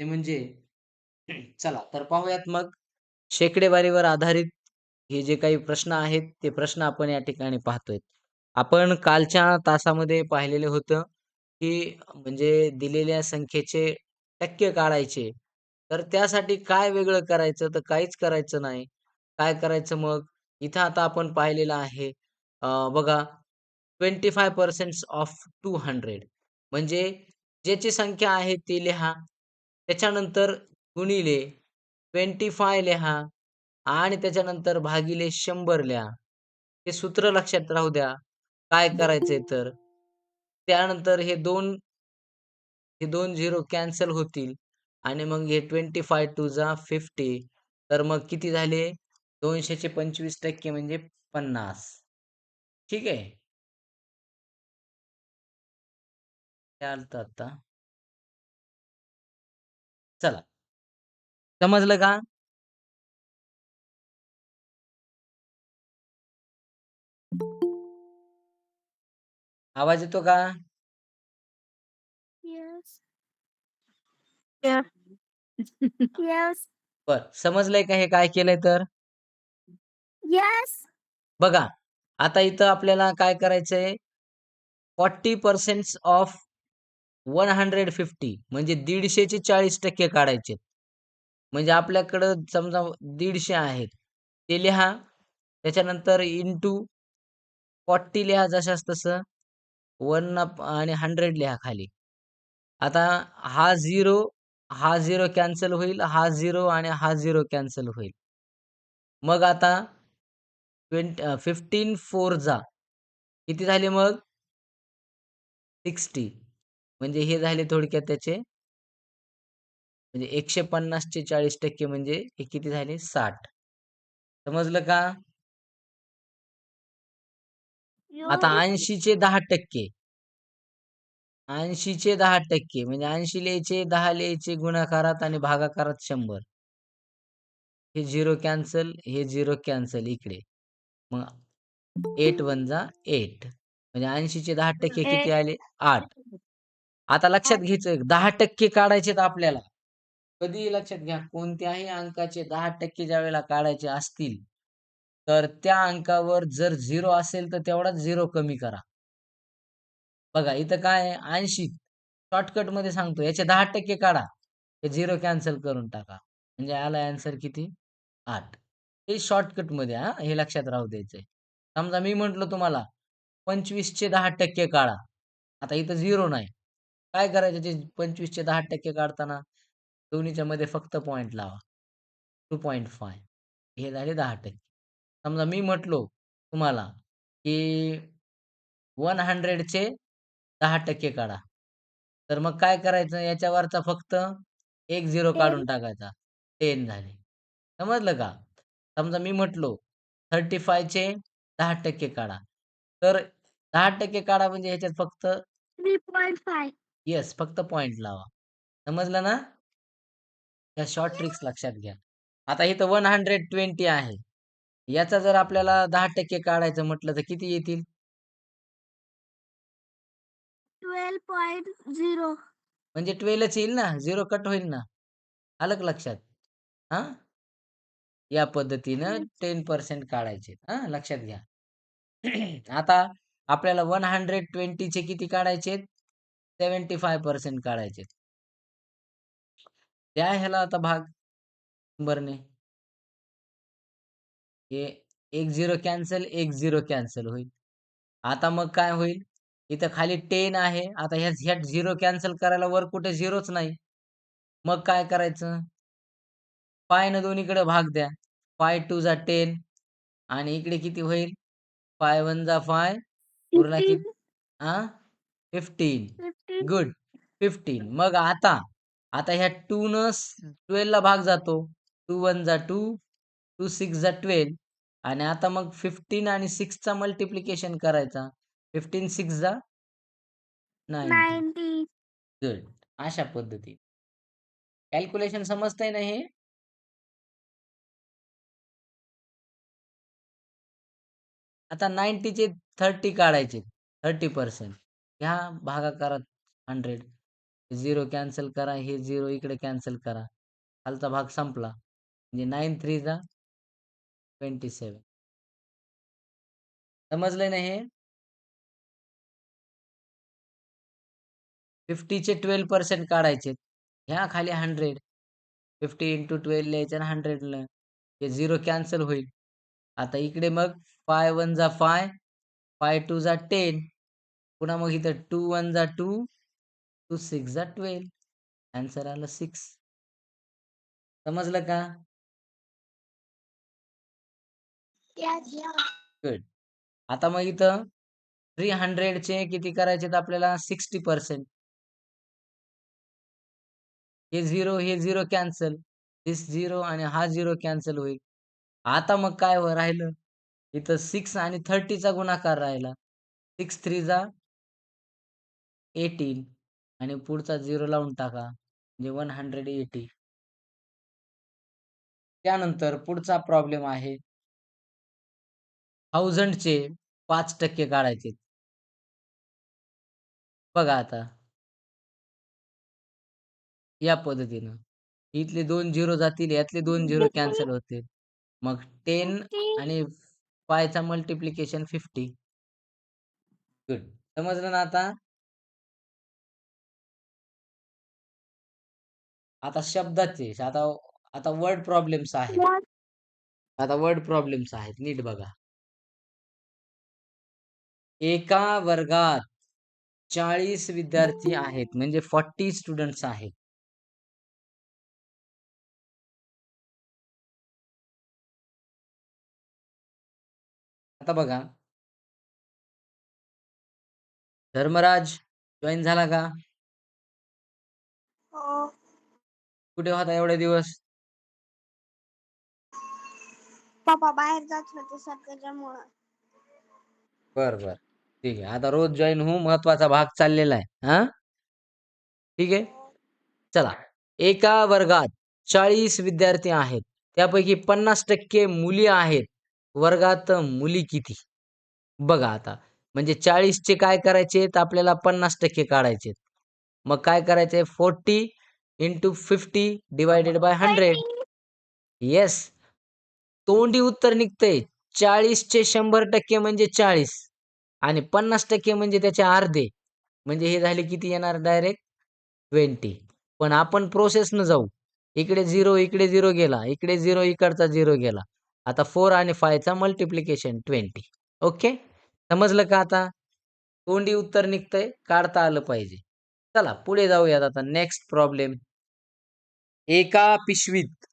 ते म्हणजे चला तर पाहूयात मग शेकडेवारीवर आधारित हे जे काही प्रश्न आहेत ते प्रश्न आपण या ठिकाणी पाहतोय. आपण कालच्या तासामध्ये पाहिलेलं होतं, की म्हणजे दिलेल्या संख्येचे टक्के काढायचे. तर त्यासाठी काय वेगळं करायचं? तर काहीच करायचं नाही. काय करायचं मग? इथं आता आपण पाहिलेलं आहे बघा 25% ऑफ 200 म्हणजे ज्याची संख्या आहे ती लिहा. त्याच्यानंतर गुणिले 25 लिहा आणि त्याच्यानंतर भागिले शंभर लिहा. हे सूत्र लक्षात राहू द्या. काय करायचंय तर त्यानंतर हे दोन हे दोन झिरो कॅन्सल होतील आणि मग हे 25 टू जा 50 तर मग किती झाले? 200 चे 25% म्हणजे 50. ठीक आहे. चालतं आता? चला. समजलं का? आवाज येतो का? येस. Yeah. येस. बरं. समजलंय का हे काय केलंय तर? येस. बघा, आता इथं आपल्याला काय करायचंय 40% ऑफ वन हंड्रेड फिफ्टी म्हणजे दीडशेचे चाळीस टक्के काढायचे. म्हणजे आपल्याकडं समजा दीडशे आहेत. ते लिहा. त्याच्यानंतर इंटू फॉर्टी लिहा जशास तसं. वन आणि हंड्रेड लिहा खाली. आता हा झिरो हा झिरो कॅन्सल होईल हा झिरो आणि हा झिरो कॅन्सल होईल. मग आता ट्वेंट फिफ्टीन फोर जा. किती झाले मग? सिक्स्टी म्हणजे हे झाले थोडक्यात त्याचे म्हणजे 150 चे 40% म्हणजे हे किती झाले? 60. समजलं का? आता येस. 80 चे 10% 80 चे 10% म्हणजे 80 लिहायचे, 10 लिहायचे गुणाकारात आणि भागाकारात 100. हे 0 कॅन्सल, हे 0 कॅन्सल इकडे. मग 8 वन जा 8 म्हणजे 80 चे 10% किती आले? 8. आता लक्षात घ्यायचं 10% काढायचेत आपल्याला. कधीही लक्षात घ्या कोणत्याही अंकाचे 10% ज्यावेळेला काढायचे असतील, तर त्या अंकावर जर 0 असेल तर तेवढाच 0 कमी करा. बघा इथं काय आहे 80 शॉर्टकटमध्ये सांगतो याचे 10% काढा. हे 0 कॅन्सल करून टाका. म्हणजे आला आन्सर किती? 8. हे शॉर्टकटमध्ये हां, हे लक्षात राहू द्यायचंय. समजा मी म्हटलं तुम्हाला 25 चे 10% काढा. आता इथं 0 नाही. काय करायचं ते 25 चे 10% काढताना दोन्हीच्या मध्ये फक्त पॉइंट लावा. 2.5 हे झाले 10%. समजा मी म्हटलो तुम्हाला, की 100 चे 10% काढा. तर मग काय करायचं याच्यावरचा फक्त एक 0 काढून टाकायचा. 10 झाले. समजलं का? समजा मी म्हटलो 35 चे 10% काढा. तर 10% काढा म्हणजे ह्याच्यात फक्त 3.5. येस, फक्त पॉइंट लावा. समजलं ना? या शॉर्ट ट्रिक्स लक्षात घ्या. आता इथं 120 आहे. याचा जर आपल्याला 10% काढायचं म्हटलं तर किती येतील? 12.0. म्हणजे 12च येईल ना, 0 कट होईल ना. आलं लक्षात? हां? या पद्धतीनं हं. 10% काढायचे. हां, लक्षात घ्या. आता आपल्याला 120 चे किती काढायचेत? 75% काढायचेत. द्या ह्याला आता भाग 100 ने. हे 1 0 कॅन्सल, 1 0 कॅन्सल होईल. आता मग काय होईल? इथं खाली 10 आहे. आता ह्यात ह्यात 0 कॅन्सल करायला वर कुठे 0च नाही. मग काय करायचं? 5 ने दोन्हीकडे भाग द्या. 5 टू जा 10 आणि इकडे किती होईल? 5 वन जा 5 उरला किती? 15. हां, 15 15. गुड 15 मग आता, आता ह्या 2 न 12 ला भाग जातो. 2 वन जा 2, 2 सिक्स जा 12 आणि आता मग 15 आणि 6 चा मल्टिप्लिकेशन करायचा. 15 सिक्स जा 90. 90. गुड. अशा पद्धतीने. कॅल्क्युलेशन समजतंय ना हे? आता 90 चे 30 काढायचे. 30% ह्या भागाकारात हंड्रेड झिरो कॅन्सल करा हे झिरो इकडे कॅन्सल करा. खालचा भाग संपला. म्हणजे नाईन थ्री जा ट्वेंटी सेवन समजलंय ना हे? फिफ्टीचे ट्वेल्व पर्सेंट काढायचे. ह्या खाली हंड्रेड फिफ्टी इंटू ट्वेल्व लिहायचे आणि हंड्रेडला हे झिरो कॅन्सल होईल. आता इकडे मग फाय वन जा फाय फाय टू जा टेन पुन्हा मग इथं टू वन जा टू टू सिक्स जा ट्वेल्व आन्सर आलं सिक्स समजलं का? गुड आता मग इथं थ्री हंड्रेड चे किती करायचे आपल्याला? सिक्स्टी पर्सेंट हे झिरो हे झिरो कॅन्सल दिस झिरो आणि हा झिरो कॅन्सल होईल. आता मग काय राहिलं? इथं सिक्स आणि थर्टीचा गुणाकार राहिला. सिक्स थ्री जा 18 आणि पुढचा 0 लावून टाका. म्हणजे 180. त्यानंतर पुढचा प्रॉब्लेम आहे. 1000 चे 5% काढायचेत. बघा आता. या पद्धतीनं. इथले 2 झिरो जातील, यातले 2 झिरो कॅन्सल होतील. मग 10 50. आणि 5 चा मल्टिप्लिकेशन 50. गुड. समजलं ना आता? आता शब्दाचे आता आता वर्ड प्रॉब्लेम्स आहेत. आता वर्ड प्रॉब्लेम्स आहेत. नीट बघा. एका वर्गात 40 विद्यार्थी आहेत. म्हणजे 40 स्टुडंट्स आहेत. आता बघा. धर्मराज जॉइन झाला का? हो. कुठे होता एवढे दिवस? पप्पा बाहेर जात होते. बरं, बरं. ठीक आहे. आता रोज जॉइन होऊ महत्त्वाचा भाग चाललेला आहे. हां? ठीक आहे? चला. एका वर्गात 40 विद्यार्थी आहेत. त्यापैकी 50% मुली आहेत. वर्गात मुली किती? बघा आता. म्हणजे 40 चे काय करायचेत आपल्याला 50% काढायचेत. मग काय करायचंय 40 × 50 बाय हंड्रेड येस. तोंडी उत्तर निघतंय. 40 चे 100% म्हणजे 40 आणि 50% म्हणजे त्याचे अर्धे. म्हणजे हे झाले किती येणार डायरेक्ट 20. पण आपण प्रोसेसनं जाऊ. इकडे झिरो इकडे झिरो गेला. इकडे झिरो इकडचा झिरो गेला. आता फोर आणि फायचा मल्टिप्लिकेशन 20. ओके. समजलं का आता? तोंडी उत्तर निघतंय. काढता आलं पाहिजे. चला पुढे जाऊयात आता नेक्स्ट प्रॉब्लेम. एका पिशवीत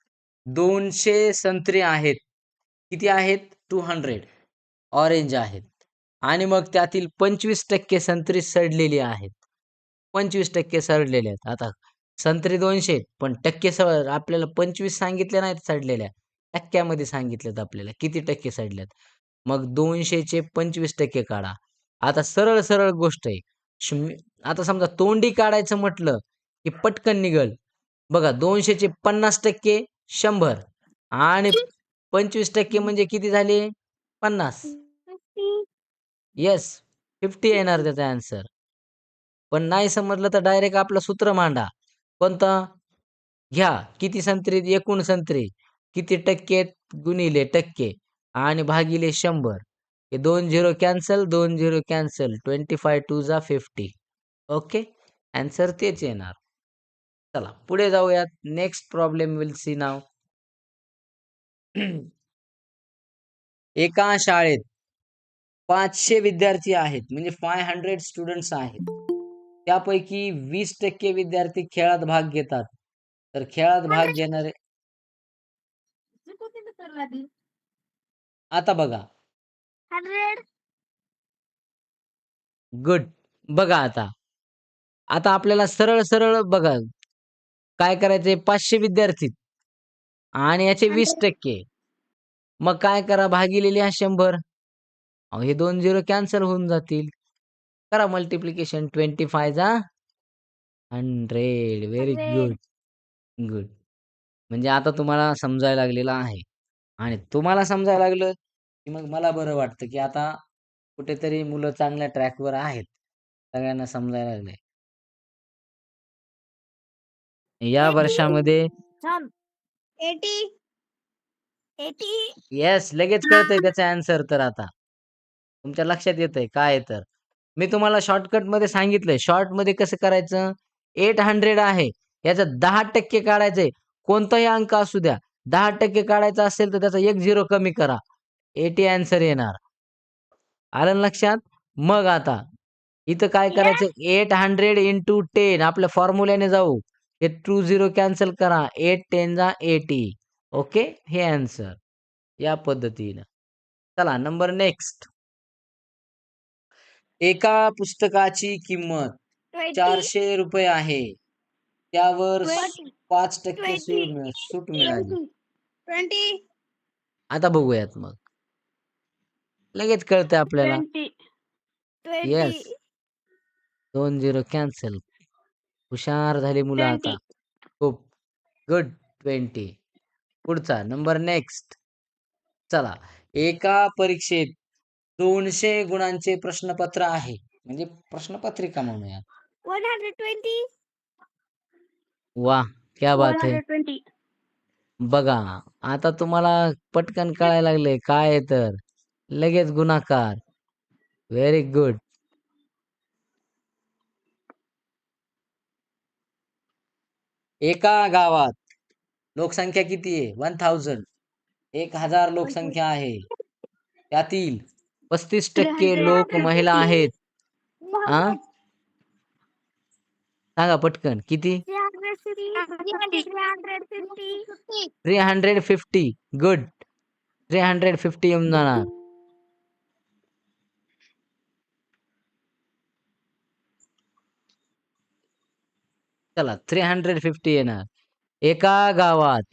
दोनशे संत्री आहेत. किती आहेत? 200 ऑरेंज आहेत. आणि मग त्यातील 25% संत्री सडलेली आहेत. 25% सडलेले आहेत. आता संत्री 200 पण टक्के स आपल्याला 25 सांगितले नाहीत सडलेल्या. टक्क्यामध्ये सांगितलेत आपल्याला किती टक्के सडल्यात. मग दोनशेचे पंचवीस टक्के काढा. आता सरळ-सरळ गोष्ट आहे. आता समजा तोंडी काढायचं म्हटलं, की पटकन निघल. बघा दोनशेचे पन्नास टक्के शंभर आणि 25% म्हणजे किती झाले? पन्नास येस. 50 येणार त्याचा आन्सर. पण नाही समजलं तर डायरेक्ट आपलं सूत्र मांडा. कोणतं? घ्या किती संत्री एकूण संत्री. किती टक्के गुणिले टक्के आणि भागिले शंभर हे दोन झिरो कॅन्सल, दोन झिरो कॅन्सल. 25 2 जा 50. ओके. आन्सर तेच येणार. चला पुढे जाऊयात. Next problem will see now. एका शाळेत 500 विद्यार्थी आहेत. म्हणजे 500 स्टुडंट्स आहेत. त्यापैकी 20% विद्यार्थी खेळात भाग घेतात. तर खेळात भाग घेणारे आता बघा. 100. गुड. बघा आता. आता आपल्याला सरळ-सरळ बघा. काय करायचंय 500 विद्यार्थी आणि याचे 20%. मग काय करा भागिले लिहा 100. अहो हे 2 झिरो कॅन्सल होऊन जातील. करा मल्टिप्लिकेशन 25 जा 100. व्हेरी 100. गुड. गुड. म्हणजे आता तुम्हाला समजायला लागलेलं आहे. आणि तुम्हाला समजायला लागलं, की मग मला बरं वाटतं, की आता कुठेतरी मुलं चांगल्या ट्रॅकवर आहेत. सगळ्यांना समजायला लागलंय. या वर्षामध्ये थांब. एटी एटी येस लगेच कळतंय त्याचा आन्सर तर आता. तुमच्या लक्षात येतंय काय आहे तर. मी तुम्हाला शॉर्टकटमध्ये सांगितलंय. शॉर्टमध्ये कसं करायचं? एट हंड्रेड आहे. याचं दहा टक्के काढायचंय. कोणताही अंक असू द्या. दहा टक्के काढायचा असेल तर त्याचा एक झिरो कमी करा. एटी आन्सर येणार. आलं लक्षात? मग आता. इथं काय करायचं? एट हंड्रेड इंटू टेन आपल्या फॉर्म्युल्याने जाऊ. हे टू झिरो कॅन्सल करा. एट टेन जा एटी ओके हे आन्सर या पद्धतीनं. चला नंबर नेक्स्ट एका पुस्तकाची किंमत चारशे रुपये आहे. त्यावर पाच टक्के सूट मिळ- सूट मिळाली. आता बघूयात मग. लगेच कळतंय आपल्याला. येस दोन झिरो कॅन्सल हुशार झाली मुलं आता खूप गुड ट्वेंटी. पुढचा नंबर नेक्स्ट. चला एका परीक्षेत दोनशे गुणांचे प्रश्नपत्र आहे. म्हणजे प्रश्नपत्रिका म्हणूया. One hundred twenty. वा क्या बात है बघा आता तुम्हाला पटकन कळायला लागले काय आहे तर? लगेच गुणाकार. व्हेरी गुड एका गावात लोकसंख्या किती आहे? वन थाउजंड एक हजार लोकसंख्या आहे. त्यातील पस्तीस टक्के लोक महिला आहेत. हा सांगा पटकन. किती? Three hundred fifty good three hundred fifty येऊन जाणार. चला थ्री हंड्रेड फिफ्टी येणार एका गावात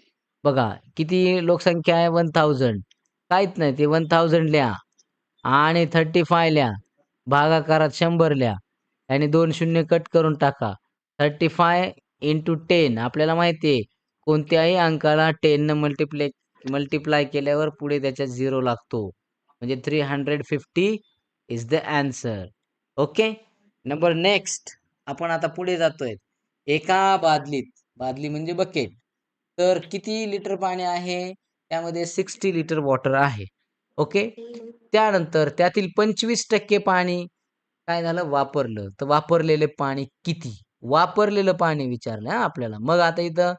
बघा किती लोकसंख्या आहे? वन थाउजंड काहीच नाही ते वन थाउजंड लिहा आणि थर्टी फाय लिहा भागाकारात शंभर लिहा आणि दोन शून्य कट करून टाका. थर्टी फाय इंटू टेन आपल्याला माहिती आहे कोणत्याही अंकाला टेननं मल्टिप्ले मल्टिप्लाय केल्यावर पुढे त्याच्या झिरो लागतो. म्हणजे three hundred fifty is the answer okay number next आपण आता पुढे जातोय. एका बादलीत बादली म्हणजे बकेट. तर किती लिटर पाणी आहे? त्यामध्ये सिक्स्टी लिटर वॉटर आहे. ओके? त्यानंतर त्यातील पंचवीस टक्के पाणी काय झालं? वापरलं. तर वापरलेले पाणी किती? वापरलेलं पाणी विचारलं हा आपल्याला. मग आता इथं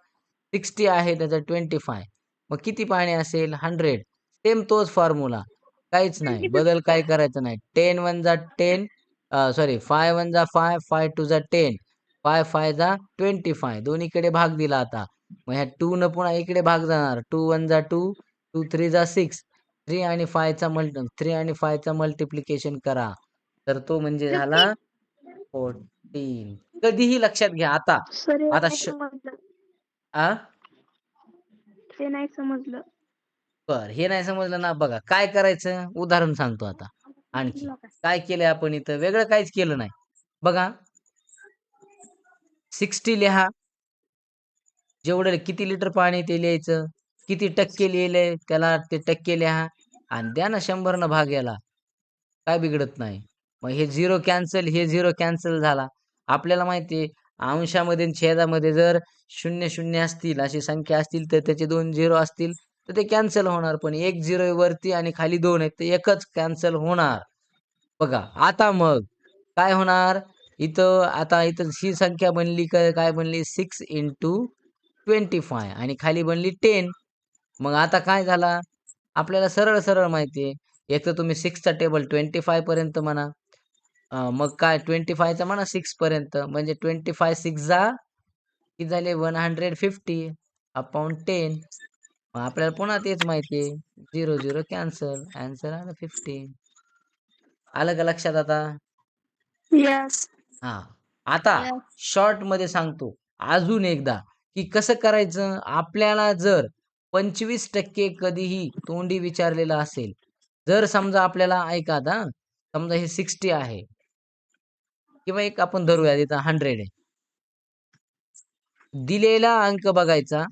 सिक्स्टी आहे त्याचं ट्वेंटी फाय. मग किती पाणी असेल? हंड्रेड. सेम तोच फॉर्म्युला. काहीच नाही. बदल काय करायचं नाही. टेन वन जा टेन सॉरी फाय वन जा फाय फाय टू जा टेन. फाय फाय जा ट्वेंटी फाय. दोन्हीकडे भाग दिला आता. मग ह्या टू न पुन्हा इकडे भाग जाणार. टू वन जा टू टू थ्री जा सिक्स थ्री आणि फायचा मल्ट थ्री आणि फायचा मल्टिप्लिकेशन करा. तर तो म्हणजे झाला फोर्टीन कधीही लक्षात घ्या आता. आता आ? ते नाही समजलं. बर हे नाही समजलं ना. बघा काय करायचं? उदाहरण सांगतो आता. आणखी. काय केलंय आपण इथं? वेगळं काहीच केलं नाही. बघा. सिक्स्टी लिहा. जेवढं किती लिटर पाणी ते लिहायचं किती टक्के लिहिलंय त्याला ते टक्के लिहा आणि द्या ना शंभर भाग याला. काय बिघडत नाही. मग हे झिरो कॅन्सल हे झिरो कॅन्सल झाला. आपल्याला माहिती आहे अंशामध्ये छेदामध्ये जर शून्य शून्य असतील अशी संख्या असतील तर त्याचे दोन झिरो असतील तर ते कॅन्सल होणार. पण एक झिरो वरती आणि खाली दोन आहेत तर एकच कॅन्सल होणार. बघा आता मग काय होणार? इथं आता इथं ही संख्या बनली काय काय बनली? सिक्स इंटू ट्वेंटी फाय आणि खाली बनली टेन मग आता काय झाला? आपल्याला सरळ सरळ माहिती आहे. एक तर तुम्ही सिक्सचा टेबल ट्वेंटी फायपर्यंत म्हणा. मग काय? ट्वेंटी फायचा म्हणा सिक्स पर्यंत. म्हणजे ट्वेंटी फाय सिक्स जा किती झाले? One hundred fifty upon ten मग आपल्याला पुन्हा तेच माहिती आहे. झिरो झिरो कॅन्सल आन्सर आलं फिफ्टीन आलं का लक्षात आता? यस हा. आता Yes. शॉर्टमध्ये सांगतो. अजून एकदा की कसं करायचं? आपल्याला जर पंचवीस टक्के कधीही तोंडी विचारलेलं असेल जर समजा आपल्याला ऐका आता समजा हे सिक्स्टी आहे. किंवा एक आपण धरूया इथं हंड्रेड आहे. दिलेला अंक बघायचा.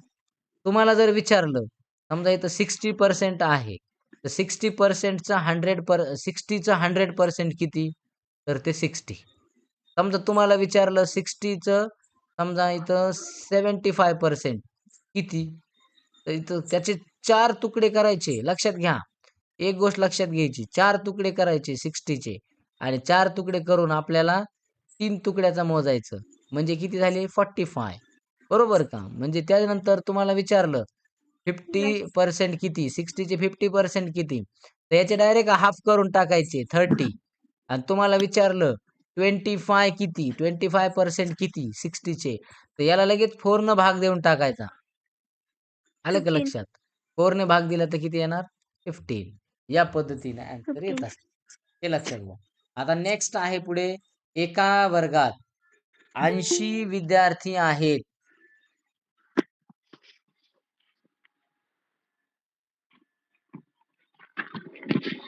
तुम्हाला जर विचारलं समजा इथं सिक्स्टी पर्सेंट आहे तर सिक्स्टी पर्सेंटचा हंड्रेड पर सिक्स्टीचं हंड्रेड पर्सेंट किती? तर ते सिक्स्टी. समजा तुम्हाला विचारलं सिक्स्टीचं समजा इथं 75% किती? तर इथं त्याचे चार तुकडे करायचे. लक्षात घ्या. एक गोष्ट लक्षात घ्यायची. चार तुकडे करायचे सिक्स्टीचे आणि चार तुकडे करून आपल्याला तीन तुकड्याचा मोजायचं. म्हणजे किती झाले? 45 बरोबर का? म्हणजे त्यानंतर तुम्हाला विचारलं 50% किती? सिक्स्टीचे फिफ्टी पर्सेंट किती? तर याचे डायरेक्ट हाफ करून टाकायचे 30 आणि तुम्हाला विचारलं 25 किती? 25% किती? 60 चे. तर याला लगेच 4 न भाग देऊन टाकायचा. आलं का 15. लक्षात? 4 ने भाग दिला तर किती येणार? 15 या पद्धतीने आन्सर येत 15. असतं. हे लक्षात घ्या. आता नेक्स्ट आहे पुढे एका वर्गात 80 विद्यार्थी आहेत.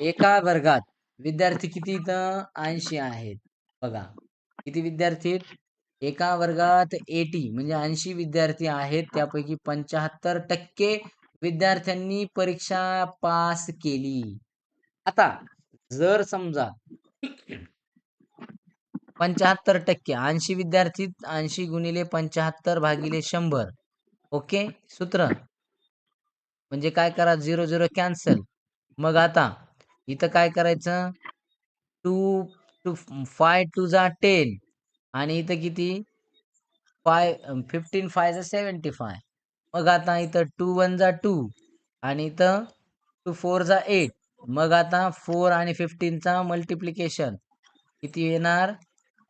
एका वर्गात विद्यार्थी किती इथं? 80 आहेत. बघा. किती विद्यार्थी आहेत? एका वर्गात एटी म्हणजे 80 विद्यार्थी आहेत. त्यापैकी 75% विद्यार्थ्यांनी परीक्षा पास केली. आता जर समजा 75% 80 विद्यार्थी 80 गुणिले 75 भागिले शंभर ओके. सूत्र? म्हणजे काय करा 0, 0 कॅन्सल. मग आता इथं काय करायचं? टू टू 5 टू जा 10 आणि इथं किती? 5 15 5 जा 75. मग आता इथं 2 1 जा 2 आणि इथं 2 4 जा 8. मग आता 4 आणि 15 चा मल्टिप्लिकेशन किती येणार?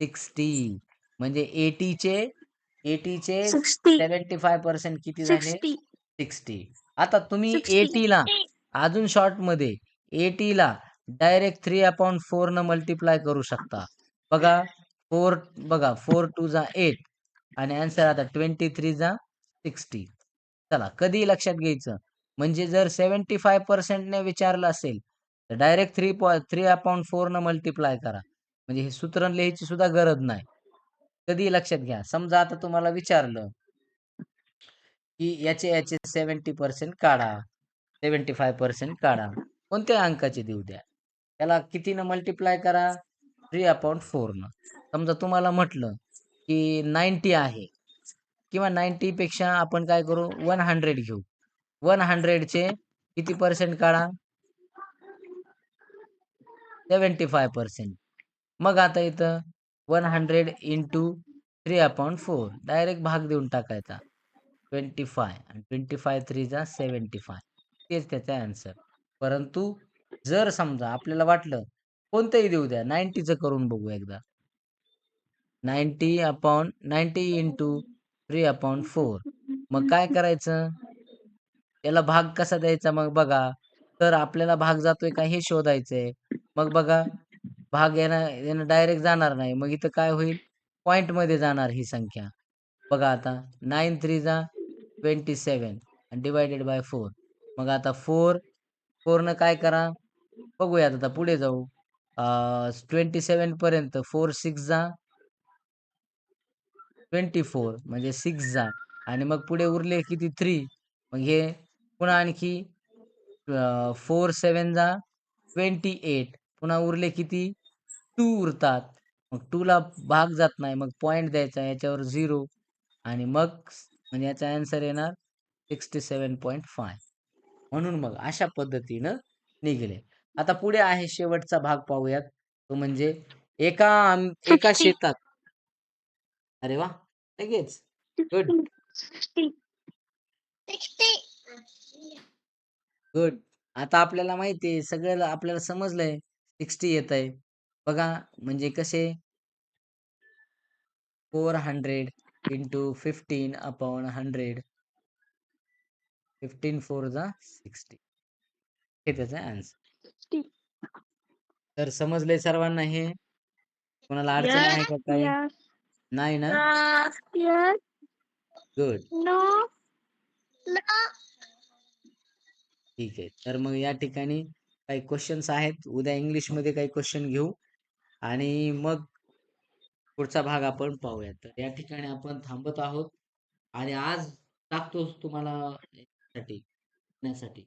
60 म्हणजे 80 चे 80 चे 60. 75% किती झाले? 60. 60. आता तुम्ही 60. 80 ला अजून शॉर्टमध्ये डायरेक्ट थ्री अपॉन फोर न मल्टिप्लाय करू शकता. बघा फोर बघा फोर टू जा एट आणि आन्सर आता 23 जा 60. चला कधी लक्षात घ्यायचं? म्हणजे जर 75% ने विचारलं असेल तर डायरेक्ट थ्री पॉ 3/4 न मल्टिप्लाय करा. म्हणजे हे सूत्र लिहायची सुद्धा गरज नाही. कधी लक्षात घ्या. समजा आता तुम्हाला विचारलं की याचे याचे 70% काढा. 75% काढा. कोणत्या अंकाचे देऊ द्या. त्याला कितीनं मल्टिप्लाय करा? थ्री अपॉइंट फोरनं समजा तुम्हाला म्हटलं की नाईन्टी आहे. किंवा नाईन्टीपेक्षा आपण काय करू? वन हंड्रेड घेऊ. वन हंड्रेडचे किती पर्सेंट काढा? सेवन्टी फाय पर्सेंट मग आता इथं one hundred into three upon four direct भाग देऊन टाकायचा. ट्वेंटी फाय आणि ट्वेंटी फाय थ्रीचा सेवन्टी फाय तेच त्याचा आन्सर परंतु जर समजा आपल्याला वाटलं कोणतंही देऊ द्या नाईन्टीचं करून बघू एकदा. 90 अपॉन 90 इंटू 3/4 मग काय करायचं? याला भाग कसा द्यायचा मग बघा. तर आपल्याला भाग जातोय का हे शोधायचंय. मग बघा भाग येणार येणं डायरेक्ट जाणार नाही. मग इथं काय होईल? पॉइंटमध्ये जाणार ही संख्या. बघा आता 9 3 जा 27 आणि डिवायडेड बाय फोर मग आता फोर फोरनं काय करा? बघूयात आता पुढे जाऊ. ट्वेंटी सेवन पर्यंत फोर सिक्स जा. ट्वेंटी फोर म्हणजे सिक्स जा. आणि मग पुढे उरले किती? थ्री मग हे पुन्हा आणखी फोर सेवन जा. ट्वेंटी एट पुन्हा उरले किती? टू उरतात. मग टूला भाग जात नाही. मग पॉईंट द्यायचा याच्यावर झिरो आणि मग म्हणजे याचा आन्सर येणार सिक्स्टी सेवन पॉईंट फाय म्हणून मग अशा पद्धतीनं निघाले. आता पुढे आहे शेवटचा भाग पाहूयात. तो म्हणजे एका आम एका 60. शेतात अरे वाह! लगेच. गुड. 60. 60. गुड. आता आपल्याला माहिती आहे सगळं आपल्याला समजलंय 60 येतंय. बघा म्हणजे कसे 400 इंटू 15 अपॉन 100 15 4 जा 60 हे त्याचा आन्सर. 60. तर समजलंय सर्वांना हे? कोणाला अडचण आहे. का काही? नाही ना? गुड. ठीक आहे. तर मग या ठिकाणी काही क्वेशन्स आहेत. उद्या इंग्लिशमध्ये काही क्वेशन घेऊ आणि मग पुढचा भाग आपण पाहूयात. तर या ठिकाणी आपण थांबत आहोत आणि आज टाकतोच तुम्हाला साठी ण्यासाठी